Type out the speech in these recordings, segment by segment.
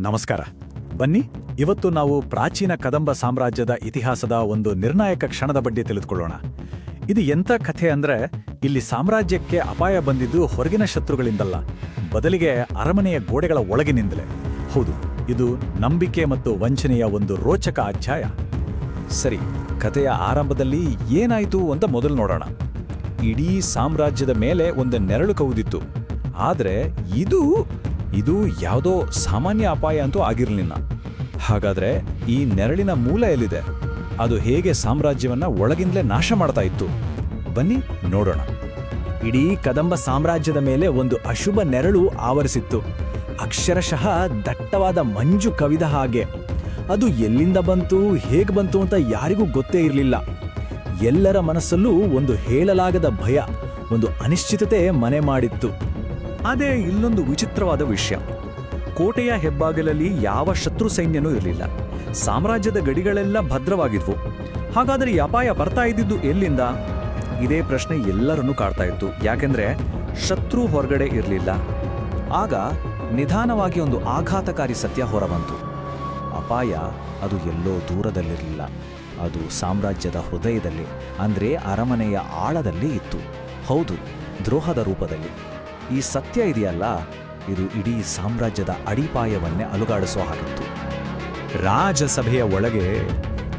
ನಮಸ್ಕಾರ. ಬನ್ನಿ, ಇವತ್ತು ನಾವು ಪ್ರಾಚೀನ ಕದಂಬ ಸಾಮ್ರಾಜ್ಯದ ಇತಿಹಾಸದ ಒಂದು ನಿರ್ಣಾಯಕ ಕ್ಷಣದ ಬಗ್ಗೆ ತಿಳಿದುಕೊಳ್ಳೋಣ. ಇದು ಎಂಥ ಕಥೆ ಅಂದ್ರೆ, ಇಲ್ಲಿ ಸಾಮ್ರಾಜ್ಯಕ್ಕೆ ಅಪಾಯ ಬಂದಿದ್ದು ಹೊರಗಿನ ಶತ್ರುಗಳಿಂದಲ್ಲ, ಬದಲಿಗೆ ಅರಮನೆಯ ಗೋಡೆಗಳ ಒಳಗಿನಿಂದಲೇ. ಹೌದು, ಇದು ನಂಬಿಕೆ ಮತ್ತು ವಂಚನೆಯ ಒಂದು ರೋಚಕ ಅಧ್ಯಾಯ. ಸರಿ, ಕಥೆಯ ಆರಂಭದಲ್ಲಿ ಏನಾಯಿತು ಅಂತ ಮೊದಲು ನೋಡೋಣ. ಇಡೀ ಸಾಮ್ರಾಜ್ಯದ ಮೇಲೆ ಒಂದು ನೆರಳು ಕೌದಿತ್ತು. ಆದರೆ ಇದು ಇದು ಯಾವುದೋ ಸಾಮಾನ್ಯ ಅಪಾಯ ಅಂತೂ ಆಗಿರಲಿಲ್ಲ. ಹಾಗಾದರೆ ಈ ನೆರಳಿನ ಮೂಲ ಎಲ್ಲಿದೆ? ಅದು ಹೇಗೆ ಸಾಮ್ರಾಜ್ಯವನ್ನು ಒಳಗಿಂದಲೇ ನಾಶ ಮಾಡ್ತಾ ಇತ್ತು? ಬನ್ನಿ ನೋಡೋಣ. ಇಡೀ ಕದಂಬ ಸಾಮ್ರಾಜ್ಯದ ಮೇಲೆ ಒಂದು ಅಶುಭ ನೆರಳು ಆವರಿಸಿತ್ತು. ಅಕ್ಷರಶಃ ದಟ್ಟವಾದ ಮಂಜು ಕವಿದ ಹಾಗೆ. ಅದು ಎಲ್ಲಿಂದ ಬಂತು, ಹೇಗೆ ಬಂತು ಅಂತ ಯಾರಿಗೂ ಗೊತ್ತೇ ಇರಲಿಲ್ಲ. ಎಲ್ಲರ ಮನಸ್ಸಲ್ಲೂ ಒಂದು ಹೇಳಲಾಗದ ಭಯ, ಒಂದು ಅನಿಶ್ಚಿತತೆ ಮನೆ ಮಾಡಿತ್ತು. ಅದೇ ಇಲ್ಲೊಂದು ವಿಚಿತ್ರವಾದ ವಿಷಯ. ಕೋಟೆಯ ಹೆಬ್ಬಾಗಿಲಲ್ಲಿ ಯಾವ ಶತ್ರು ಸೈನ್ಯನೂ ಇರಲಿಲ್ಲ. ಸಾಮ್ರಾಜ್ಯದ ಗಡಿಗಳೆಲ್ಲ ಭದ್ರವಾಗಿದ್ವು. ಹಾಗಾದರೆ ಅಪಾಯ ಬರ್ತಾ ಇದ್ದಿದ್ದು ಎಲ್ಲಿಂದ? ಇದೇ ಪ್ರಶ್ನೆ ಎಲ್ಲರನ್ನೂ ಕಾಡ್ತಾ ಇತ್ತು. ಯಾಕೆಂದ್ರೆ ಶತ್ರು ಹೊರಗಡೆ ಇರಲಿಲ್ಲ. ಆಗ ನಿಧಾನವಾಗಿ ಒಂದು ಆಘಾತಕಾರಿ ಸತ್ಯ ಹೊರಬಂತು. ಅಪಾಯ ಅದು ಎಲ್ಲೋ ದೂರದಲ್ಲಿರಲಿಲ್ಲ. ಅದು ಸಾಮ್ರಾಜ್ಯದ ಹೃದಯದಲ್ಲಿ, ಅಂದ್ರೆ ಅರಮನೆಯ ಆಳದಲ್ಲಿ ಇತ್ತು. ಹೌದು, ದ್ರೋಹದ ರೂಪದಲ್ಲಿ. ಈ ಸತ್ಯ ಇದೆಯಲ್ಲ? ಇದು ಇಡೀ ಸಾಮ್ರಾಜ್ಯದ ಅಡಿಪಾಯವನ್ನೇ ಅಲುಗಾಡಿಸೋ ಹಾಗಿತ್ತು. ರಾಜಸಭೆಯ ಒಳಗೆ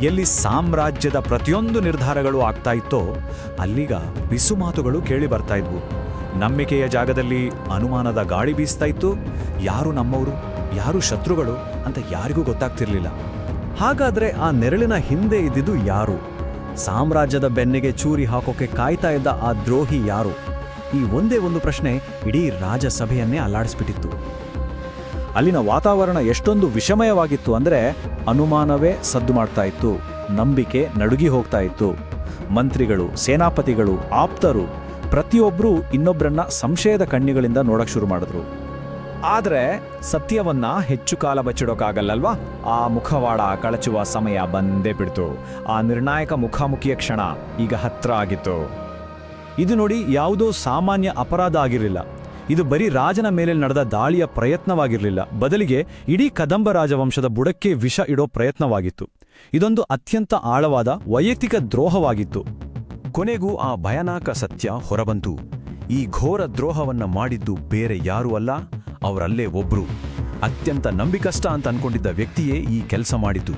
ಎಲ್ಲಿ ಸಾಮ್ರಾಜ್ಯದ ಪ್ರತಿಯೊಂದು ನಿರ್ಧಾರಗಳು ಆಗ್ತಾ ಇತ್ತೋ, ಅಲ್ಲಿಗ ಬಿಸುಮಾತುಗಳು ಕೇಳಿ ಬರ್ತಾ ಇದ್ವು. ನಂಬಿಕೆಯ ಜಾಗದಲ್ಲಿ ಅನುಮಾನದ ಗಾಳಿ ಬೀಸ್ತಾ ಇತ್ತು. ಯಾರು ನಮ್ಮವರು? ಯಾರು ಶತ್ರುಗಳು? ಅಂತ ಯಾರಿಗೂ ಗೊತ್ತಾಗ್ತಿರ್ಲಿಲ್ಲ. ಹಾಗಾದ್ರೆ ಆ ನೆರಳಿನ ಹಿಂದೆ ಇದ್ದಿದ್ದು ಯಾರು? ಸಾಮ್ರಾಜ್ಯದ ಬೆನ್ನಿಗೆ ಚೂರಿ ಹಾಕೋಕೆ ಕಾಯ್ತಾ ಇದ್ದ ಆ ದ್ರೋಹಿ ಯಾರು? ಈ ಒಂದೇ ಒಂದು ಪ್ರಶ್ನೆ ಇಡೀ ರಾಜಸಭೆಯನ್ನೇ ಅಲ್ಲಾಡಿಸ್ಬಿಟ್ಟಿತ್ತು. ಅಲ್ಲಿನ ವಾತಾವರಣ ಎಷ್ಟೊಂದು ವಿಷಮಯವಾಗಿತ್ತು ಅಂದರೆ ಅನುಮಾನವೇ ಸದ್ದು ಮಾಡ್ತಾ ಇತ್ತು, ನಂಬಿಕೆ ನಡುಗಿ ಹೋಗ್ತಾ ಇತ್ತು. ಮಂತ್ರಿಗಳು, ಸೇನಾಪತಿಗಳು, ಆಪ್ತರು ಪ್ರತಿಯೊಬ್ಬರೂ ಇನ್ನೊಬ್ಬರನ್ನ ಸಂಶಯದ ಕಣ್ಣಿಗಳಿಂದ ನೋಡಕ್ ಶುರು ಮಾಡಿದ್ರು. ಆದರೆ ಸತ್ಯವನ್ನ ಹೆಚ್ಚು ಕಾಲ ಬಚ್ಚಿಡೋಕ್ಕಾಗಲ್ಲಲ್ವಾ ಆ ಮುಖವಾಡ ಕಳಚುವ ಸಮಯ ಬಂದೇ ಬಿಡ್ತು. ಆ ನಿರ್ಣಾಯಕ ಮುಖಾಮುಖಿಯ ಕ್ಷಣ ಈಗ ಹತ್ರ ಆಗಿತ್ತು. ಇದು ನೋಡಿ ಯಾವುದೋ ಸಾಮಾನ್ಯ ಅಪರಾಧ ಆಗಿರಲಿಲ್ಲ. ಇದು ಬರೀ ರಾಜನ ಮೇಲೆ ನಡೆದ ದಾಳಿಯ ಪ್ರಯತ್ನವಾಗಿರಲಿಲ್ಲ. ಬದಲಿಗೆ ಇಡೀ ಕದಂಬ ರಾಜವಂಶದ ಬುಡಕ್ಕೆ ವಿಷ ಇಡೋ ಪ್ರಯತ್ನವಾಗಿತ್ತು. ಇದೊಂದು ಅತ್ಯಂತ ಆಳವಾದ ವೈಯಕ್ತಿಕ ದ್ರೋಹವಾಗಿತ್ತು. ಕೊನೆಗೂ ಆ ಭಯಾನಕ ಸತ್ಯ ಹೊರಬಂತು. ಈ ಘೋರ ದ್ರೋಹವನ್ನ ಮಾಡಿದ್ದು ಬೇರೆ ಯಾರೂ ಅಲ್ಲ, ಅವರಲ್ಲೇ ಒಬ್ರು. ಅತ್ಯಂತ ನಂಬಿಕಷ್ಟ ಅಂತ ಅನ್ಕೊಂಡಿದ್ದ ವ್ಯಕ್ತಿಯೇ ಈ ಕೆಲಸ ಮಾಡಿತು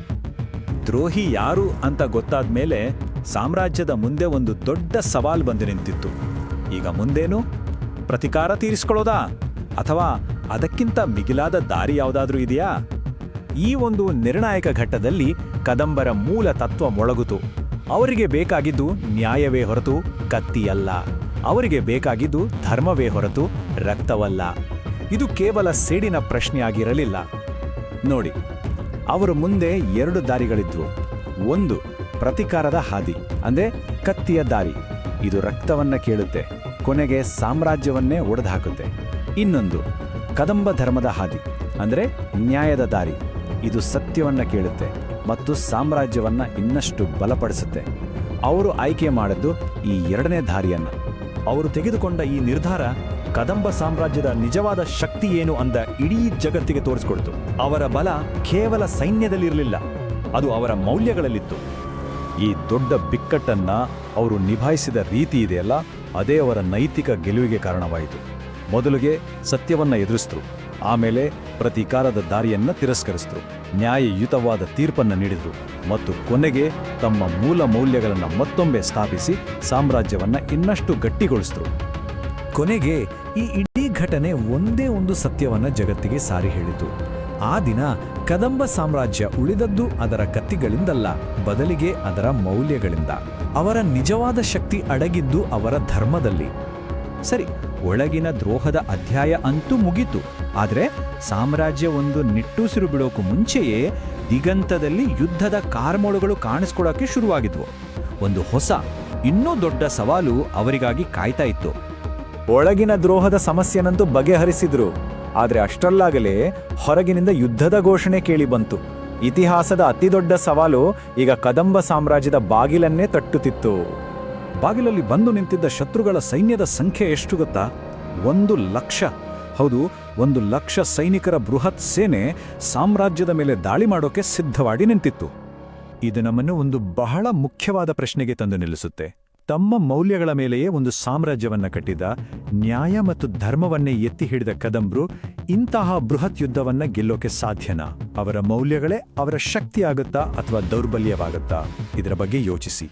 ದ್ರೋಹಿ ಯಾರು ಅಂತ ಗೊತ್ತಾದ ಮೇಲೆ ಸಾಮ್ರಾಜ್ಯದ ಮುಂದೆ ಒಂದು ದೊಡ್ಡ ಸವಾಲ್ ಬಂದು ನಿಂತಿತ್ತು. ಈಗ ಮುಂದೇನು? ಪ್ರತಿಕಾರ ತೀರಿಸ್ಕೊಳ್ಳೋದಾ? ಅಥವಾ ಅದಕ್ಕಿಂತ ಮಿಗಿಲಾದ ದಾರಿ ಯಾವುದಾದ್ರೂ ಇದೆಯಾ? ಈ ಒಂದು ನಿರ್ಣಾಯಕ ಘಟ್ಟದಲ್ಲಿ ಕದಂಬರ ಮೂಲ ತತ್ವ ಮೊಳಗುತು. ಅವರಿಗೆ ಬೇಕಾಗಿದ್ದು ನ್ಯಾಯವೇ ಹೊರತು ಕತ್ತಿಯಲ್ಲ. ಅವರಿಗೆ ಬೇಕಾಗಿದ್ದು ಧರ್ಮವೇ ಹೊರತು ರಕ್ತವಲ್ಲ. ಇದು ಕೇವಲ ಸೇಡಿನ ಪ್ರಶ್ನೆಯಾಗಿರಲಿಲ್ಲ. ನೋಡಿ, ಅವರ ಮುಂದೆ ಎರಡು ದಾರಿಗಳಿದ್ವು. ಒಂದು ಪ್ರತಿಕಾರದ ಹಾದಿ, ಅಂದ್ರೆ ಕತ್ತಿಯ ದಾರಿ. ಇದು ರಕ್ತವನ್ನ ಕೇಳುತ್ತೆ, ಕೊನೆಗೆ ಸಾಮ್ರಾಜ್ಯವನ್ನೇ ಒಡೆದುಹಾಕುತ್ತೆ. ಇನ್ನೊಂದು, ಕದಂಬ ಧರ್ಮದ ಹಾದಿ, ಅಂದ್ರೆ ನ್ಯಾಯದ ದಾರಿ. ಇದು ಸತ್ಯವನ್ನ ಕೇಳುತ್ತೆ ಮತ್ತು ಸಾಮ್ರಾಜ್ಯವನ್ನ ಇನ್ನಷ್ಟು ಬಲಪಡಿಸುತ್ತೆ. ಅವರು ಆಯ್ಕೆ ಮಾಡಿದ್ದು ಈ ಎರಡನೇ ದಾರಿಯನ್ನ. ಅವರು ತೆಗೆದುಕೊಂಡ ಈ ನಿರ್ಧಾರ ಕದಂಬ ಸಾಮ್ರಾಜ್ಯದ ನಿಜವಾದ ಶಕ್ತಿ ಏನು ಅಂದ ಇಡೀ ಜಗತ್ತಿಗೆ ತೋರಿಸ್ಕೊಡ್ತು. ಅವರ ಬಲ ಕೇವಲ ಸೈನ್ಯದಲ್ಲಿರಲಿಲ್ಲ, ಅದು ಅವರ ಮೌಲ್ಯಗಳಲ್ಲಿತ್ತು. ಈ ದೊಡ್ಡ ಬಿಕ್ಕಟ್ಟನ್ನ ಅವರು ನಿಭಾಯಿಸಿದ ರೀತಿ ಇದೆಯಲ್ಲ ಅದೇ ಅವರ ನೈತಿಕ ಗೆಲುವಿಗೆ ಕಾರಣವಾಯಿತು. ಮೊದಲಿಗೆ ಸತ್ಯವನ್ನ ಎದುರಿಸಿದ್ರು ಆಮೇಲೆ ಪ್ರತೀಕಾರದ ದಾರಿಯನ್ನ ತಿರಸ್ಕರಿಸಿದ್ರು ನ್ಯಾಯಯುತವಾದ ತೀರ್ಪನ್ನು ನೀಡಿದರು ಮತ್ತು ಕೊನೆಗೆ ತಮ್ಮ ಮೂಲ ಮೌಲ್ಯಗಳನ್ನು ಮತ್ತೊಮ್ಮೆ ಸ್ಥಾಪಿಸಿ ಸಾಮ್ರಾಜ್ಯವನ್ನ ಇನ್ನಷ್ಟು ಗಟ್ಟಿಗೊಳಿಸಿದ್ರು ಕೊನೆಗೆ ಈ ಇಡೀ ಘಟನೆ ಒಂದೇ ಒಂದು ಸತ್ಯವನ್ನ ಜಗತ್ತಿಗೆ ಸಾರಿ ಹೇಳಿತು. ಆ ದಿನ ಕದಂಬ ಸಾಮ್ರಾಜ್ಯ ಉಳಿದದ್ದು ಅದರ ಕತ್ತಿಗಳಿಂದಲ್ಲ, ಬದಲಿಗೆ ಅದರ ಮೌಲ್ಯಗಳಿಂದ. ಅವರ ನಿಜವಾದ ಶಕ್ತಿ ಅಡಗಿದ್ದು ಅವರ ಧರ್ಮದಲ್ಲಿ. ಸರಿ, ಒಳಗಿನ ದ್ರೋಹದ ಅಧ್ಯಾಯ ಅಂತೂ ಮುಗೀತು. ಆದರೆ ಸಾಮ್ರಾಜ್ಯ ಒಂದು ನಿಟ್ಟುಸಿರು ಬಿಡೋಕು ಮುಂಚೆಯೇ ದಿಗಂತದಲ್ಲಿ ಯುದ್ಧದ ಕಾರ್ಮೋಳುಗಳು ಕಾಣಿಸ್ಕೊಡೋಕೆ ಶುರುವಾಗಿದ್ವು. ಒಂದು ಹೊಸ, ಇನ್ನೂ ದೊಡ್ಡ ಸವಾಲು ಅವರಿಗಾಗಿ ಕಾಯ್ತಾ ಇತ್ತು. ಒಳಗಿನ ದ್ರೋಹದ ಸಮಸ್ಯೆನಂತೂ ಬಗೆಹರಿಸಿದ್ರು. ಆದ್ರೆ ಅಷ್ಟರಲ್ಲಾಗಲೇ ಹೊರಗಿನಿಂದ ಯುದ್ಧದ ಘೋಷಣೆ ಕೇಳಿ ಬಂತು. ಇತಿಹಾಸದ ಅತಿದೊಡ್ಡ ಸವಾಲು ಈಗ ಕದಂಬ ಸಾಮ್ರಾಜ್ಯದ ಬಾಗಿಲನ್ನೇ ತಟ್ಟುತ್ತಿತ್ತು. ಬಾಗಿಲಲ್ಲಿ ಬಂದು ನಿಂತಿದ್ದ ಶತ್ರುಗಳ ಸೈನ್ಯದ ಸಂಖ್ಯೆ ಎಷ್ಟು ಗೊತ್ತಾ? ಒಂದು ಲಕ್ಷ. ಹೌದು, ಒಂದು ಲಕ್ಷ ಸೈನಿಕರ ಬೃಹತ್ ಸೇನೆ ಸಾಮ್ರಾಜ್ಯದ ಮೇಲೆ ದಾಳಿ ಮಾಡೋಕೆ ಸಿದ್ಧವಾಗಿ ನಿಂತಿತ್ತು. ಇದು ನಮ್ಮನ್ನು ಒಂದು ಬಹಳ ಮುಖ್ಯವಾದ ಪ್ರಶ್ನೆಗೆ ತಂದು ನಿಲ್ಲಿಸುತ್ತೆ. ತಮ್ಮ ಮೌಲ್ಯಗಳ ಮೇಲೆಯೇ ಒಂದು ಸಾಮ್ರಾಜ್ಯವನ್ನ ಕಟ್ಟಿದ, ನ್ಯಾಯ ಮತ್ತು ಧರ್ಮವನ್ನೇ ಎತ್ತಿ ಹಿಡಿದ ಕದಂಬ್ರು ಇಂತಹ ಬೃಹತ್ ಯುದ್ಧವನ್ನ ಗೆಲ್ಲೋಕೆ ಸಾಧ್ಯನಾ? ಅವರ ಮೌಲ್ಯಗಳೇ ಅವರ ಶಕ್ತಿಯಾಗುತ್ತಾ ಅಥವಾ ದೌರ್ಬಲ್ಯವಾಗುತ್ತಾ? ಇದರ ಬಗ್ಗೆ ಯೋಚಿಸಿ.